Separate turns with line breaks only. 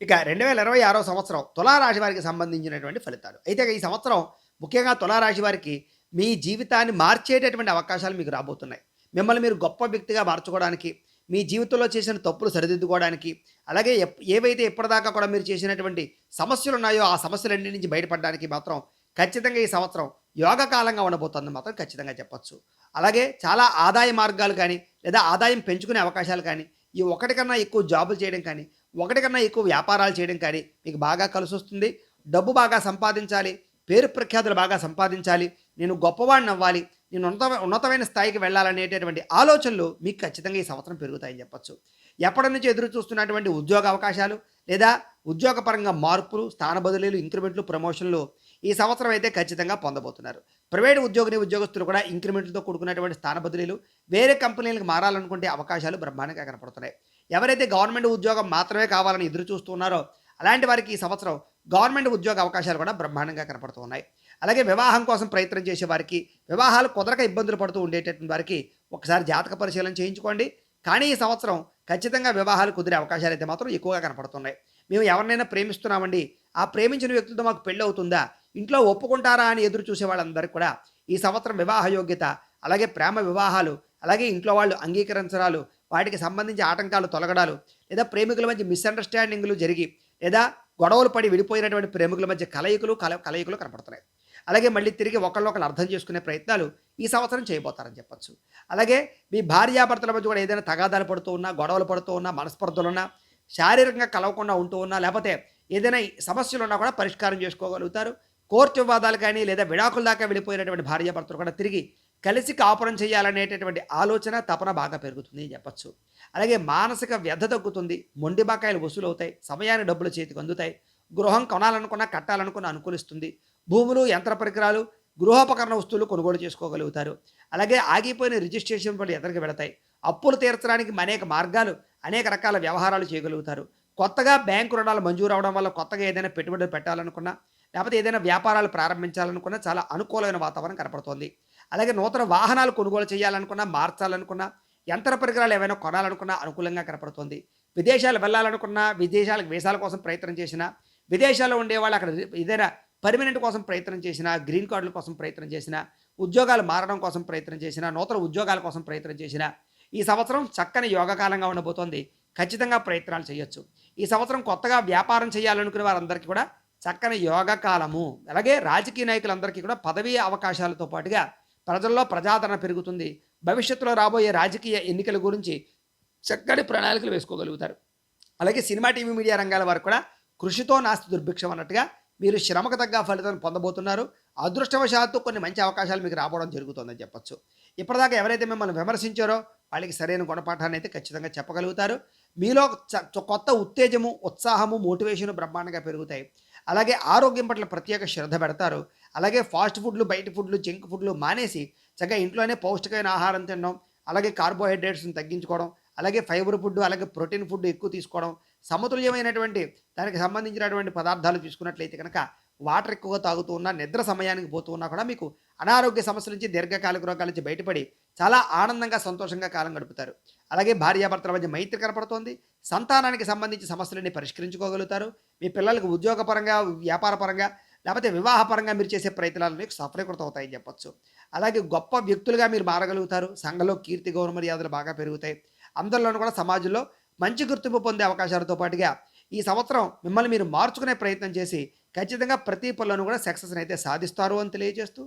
ఇక రెండు వేల ఇరవై ఆరో సంవత్సరం తులారాశి వారికి సంబంధించినటువంటి ఫలితాలు. అయితే ఈ సంవత్సరం ముఖ్యంగా తులారాశి వారికి మీ జీవితాన్ని మార్చేటటువంటి అవకాశాలు మీకు రాబోతున్నాయి. మిమ్మల్ని మీరు గొప్ప వ్యక్తిగా మార్చుకోవడానికి మీ జీవితంలో చేసిన తప్పులు సరిదిద్దుకోవడానికి అలాగే ఎప్- ఏవైతే ఇప్పటిదాకా కూడా మీరు చేసినటువంటి సమస్యలు ఉన్నాయో ఆ సమస్యలన్నిటి నుంచి బయటపడడానికి మాత్రం ఖచ్చితంగా ఈ సంవత్సరం యోగ కాలంగా ఉండబోతుంది మాత్రం ఖచ్చితంగా చెప్పచ్చు. అలాగే చాలా ఆదాయ మార్గాలు కానీ లేదా ఆదాయం పెంచుకునే అవకాశాలు కానీ ఈ ఒకటికన్నా ఎక్కువ జాబులు చేయడం కానీ ఒకటి కన్నా ఎక్కువ వ్యాపారాలు చేయడం కానీ మీకు బాగా కలిసి వస్తుంది. డబ్బు బాగా సంపాదించాలి పేరు ప్రఖ్యాతులు బాగా సంపాదించాలి నేను గొప్పవాడిని అవ్వాలి నేను ఉన్నత ఉన్నతమైన స్థాయికి వెళ్ళాలనేటటువంటి ఆలోచనలు మీకు ఖచ్చితంగా ఈ సంవత్సరం పెరుగుతాయని చెప్పచ్చు. ఎప్పటి నుంచి ఎదురు చూస్తున్నటువంటి ఉద్యోగ అవకాశాలు లేదా ఉద్యోగపరంగా మార్పులు స్థాన బదిలీలు ఇంక్రిమెంట్లు ప్రమోషన్లు ఈ సంవత్సరం అయితే ఖచ్చితంగా పొందబోతున్నారు. ప్రైవేట్ ఉద్యోగిని ఉద్యోగస్తులు కూడా ఇంక్రిమెంట్లతో కూడుకున్నటువంటి స్థాన బదిలీలు వేరే కంపెనీలకు మారాలనుకుంటే అవకాశాలు బ్రహ్మాండంగా కనపడుతున్నాయి. ఎవరైతే గవర్నమెంట్ ఉద్యోగం మాత్రమే కావాలని ఎదురు చూస్తున్నారో అలాంటి వారికి ఈ సంవత్సరం గవర్నమెంట్ ఉద్యోగ అవకాశాలు కూడా బ్రహ్మాండంగా కనపడుతున్నాయి అలాగే వివాహం కోసం ప్రయత్నం చేసే వారికి వివాహాలు కుదరక ఇబ్బందులు పడుతూ ఉండేటటువంటి వారికి ఒకసారి జాతక పరిశీలన చేయించుకోండి. కానీ ఈ సంవత్సరం ఖచ్చితంగా వివాహాలు కుదిరే అవకాశాలు అయితే మాత్రం ఎక్కువగా కనపడుతున్నాయి. మేము ఎవరినైనా ప్రేమిస్తున్నామండి ఆ ప్రేమించిన వ్యక్తితో మాకు పెళ్ళి అవుతుందా ఇంట్లో ఒప్పుకుంటారా అని ఎదురు చూసే వాళ్ళందరికీ కూడా ఈ సంవత్సరం వివాహ యోగ్యత అలాగే ప్రేమ వివాహాలు అలాగే ఇంట్లో వాళ్ళు అంగీకరించడాలు వాటికి సంబంధించి ఆటంకాలు తొలగడాలు లేదా ప్రేమికుల మధ్య మిస్అండర్స్టాండింగ్లు జరిగి లేదా గొడవలు పడి విడిపోయినటువంటి ప్రేమికుల మధ్య కలయికలు కల కలయికలు కనపడుతున్నాయి. అలాగే మళ్ళీ తిరిగి ఒకళ్ళొకళ్ళు అర్థం చేసుకునే ప్రయత్నాలు ఈ సంవత్సరం చేయబోతారని చెప్పచ్చు. అలాగే మీ భార్యాభర్తల మధ్య కూడా ఏదైనా తగాదాలు పడుతూ ఉన్నా గొడవలు పడుతూ ఉన్నా మనస్పర్ధలు ఉన్నా శారీరకంగా కలవకుండా ఉంటూ ఉన్నా లేకపోతే ఏదైనా సమస్యలు ఉన్నా కూడా పరిష్కారం చేసుకోగలుగుతారు. కోర్టు వివాదాలు కానీ లేదా విడాకుల దాకా వెళ్ళిపోయినటువంటి భార్యాభర్తలు కూడా తిరిగి కలిసి కాపురం చేయాలనేటటువంటి ఆలోచన తపన బాగా పెరుగుతుంది అని చెప్పొచ్చు. అలాగే మానసిక వ్యధ తగ్గుతుంది మొండి బకాయిలు వసూలు అవుతాయి సమయాన్ని డబ్బులు చేతికి అందుతాయి గృహం కొనాలనుకున్నా కట్టాలనుకున్న అనుకూలిస్తుంది భూములు యంత్ర పరికరాలు గృహోపకరణ వస్తువులు కొనుగోలు చేసుకోగలుగుతారు. అలాగే ఆగిపోయిన రిజిస్ట్రేషన్ పనులు ఎదరికి వెళతాయి. అప్పులు తీర్చడానికి అనేక మార్గాలు అనేక రకాల వ్యవహారాలు చేయగలుగుతారు. కొత్తగా బ్యాంకు రుణాలు మంజూరు అవడం వల్ల కొత్తగా ఏదైనా పెట్టుబడులు పెట్టాలనుకున్నా లేకపోతే ఏదైనా వ్యాపారాలు ప్రారంభించాలనుకున్నా చాలా అనుకూలమైన వాతావరణం కనపడుతోంది. అలాగే నూతన వాహనాలు కొనుగోలు చేయాలనుకున్నా మార్చాలనుకున్నా యంత్ర పరికరాలు ఏవైనా కొనాలనుకున్నా అనుకూలంగా కనపడుతోంది. విదేశాలు వెళ్ళాలనుకున్నా విదేశాలకు వీసాల కోసం ప్రయత్నం చేసినా విదేశాల్లో ఉండేవాళ్ళు అక్కడ ఏదైనా పర్మనెంట్ కోసం ప్రయత్నం చేసినా గ్రీన్ కార్డుల కోసం ప్రయత్నం చేసినా ఉద్యోగాలు మారడం కోసం ప్రయత్నం చేసినా నూతన ఉద్యోగాల కోసం ప్రయత్నం చేసినా ఈ సంవత్సరం చక్కని యోగకాలంగా ఉండబోతోంది. ఖచ్చితంగా ప్రయత్నాలు చేయొచ్చు. ఈ సంవత్సరం కొత్తగా వ్యాపారం చేయాలనుకునే వారందరికీ కూడా చక్కని యోగ కాలము. అలాగే రాజకీయ నాయకులందరికీ కూడా పదవీ అవకాశాలతో పాటుగా ప్రజల్లో ప్రజాదరణ పెరుగుతుంది. భవిష్యత్తులో రాబోయే రాజకీయ ఎన్నికల గురించి చక్కటి ప్రణాళికలు వేసుకోగలుగుతారు. అలాగే సినిమా టీవీ మీడియా రంగాల వారు కూడా కృషితో నాస్తి దుర్భిక్షం అన్నట్టుగా మీరు శ్రమకు తగ్గ ఫలితాన్ని పొందబోతున్నారు. అదృష్టవశాత్తు కొన్ని మంచి అవకాశాలు మీకు రావడం జరుగుతుందని చెప్పొచ్చు. ఇప్పటిదాకా ఎవరైతే మిమ్మల్ని విమర్శించారో వాళ్ళకి సరైన గుణపాఠాన్ని అయితే ఖచ్చితంగా చెప్పగలుగుతారు. మీలో చ- కొత్త ఉత్తేజము ఉత్సాహము మోటివేషన్ బ్రహ్మాండంగా పెరుగుతాయి. అలాగే ఆరోగ్యం పట్ల ప్రత్యేక శ్రద్ధ పెడతారు. అలాగే ఫాస్ట్ ఫుడ్లు బయట ఫుడ్లు జంక్ ఫుడ్లు మానేసి చక్కగా ఇంట్లోనే పౌష్టికమైన ఆహారం తినడం అలాగే కార్బోహైడ్రేట్స్ని తగ్గించుకోవడం అలాగే ఫైబర్ ఫుడ్ అలాగే ప్రోటీన్ ఫుడ్ ఎక్కువ తీసుకోవడం సమతుల్యమైనటువంటి దానికి సంబంధించినటువంటి పదార్థాలు తీసుకున్నట్లయితే కనుక వాటర్ ఎక్కువగా తాగుతూ ఉన్నా నిద్ర సమయానికి పోతూ ఉన్నా కూడా మీకు అనారోగ్య సమస్యల నుంచి దీర్ఘకాలిక రోగాల నుంచి బయటపడి చాలా ఆనందంగా సంతోషంగా కాలం గడుపుతారు. అలాగే భార్యాభర్తల మధ్య మైత్రి కనపడుతోంది. సంతానానికి సంబంధించి సమస్యలన్నీ పరిష్కరించుకోగలుగుతారు. మీ పిల్లలకు ఉద్యోగపరంగా వ్యాపారపరంగా లేకపోతే వివాహపరంగా మీరు చేసే ప్రయత్నాలు మీకు సఫలీకృతం అవుతాయని చెప్పొచ్చు. అలాగే గొప్ప వ్యక్తులుగా మీరు మారగలుగుతారు. సంఘంలో కీర్తి గౌరవ మర్యాదలు బాగా పెరుగుతాయి. అందరిలోనూ కూడా సమాజంలో మంచి గుర్తింపు పొందే అవకాశాలతో పాటుగా ఈ సంవత్సరం మిమ్మల్ని మీరు మార్చుకునే ప్రయత్నం చేసి ఖచ్చితంగా ప్రతి పనులను కూడా సక్సెస్ని అయితే సాధిస్తారు అని తెలియజేస్తూ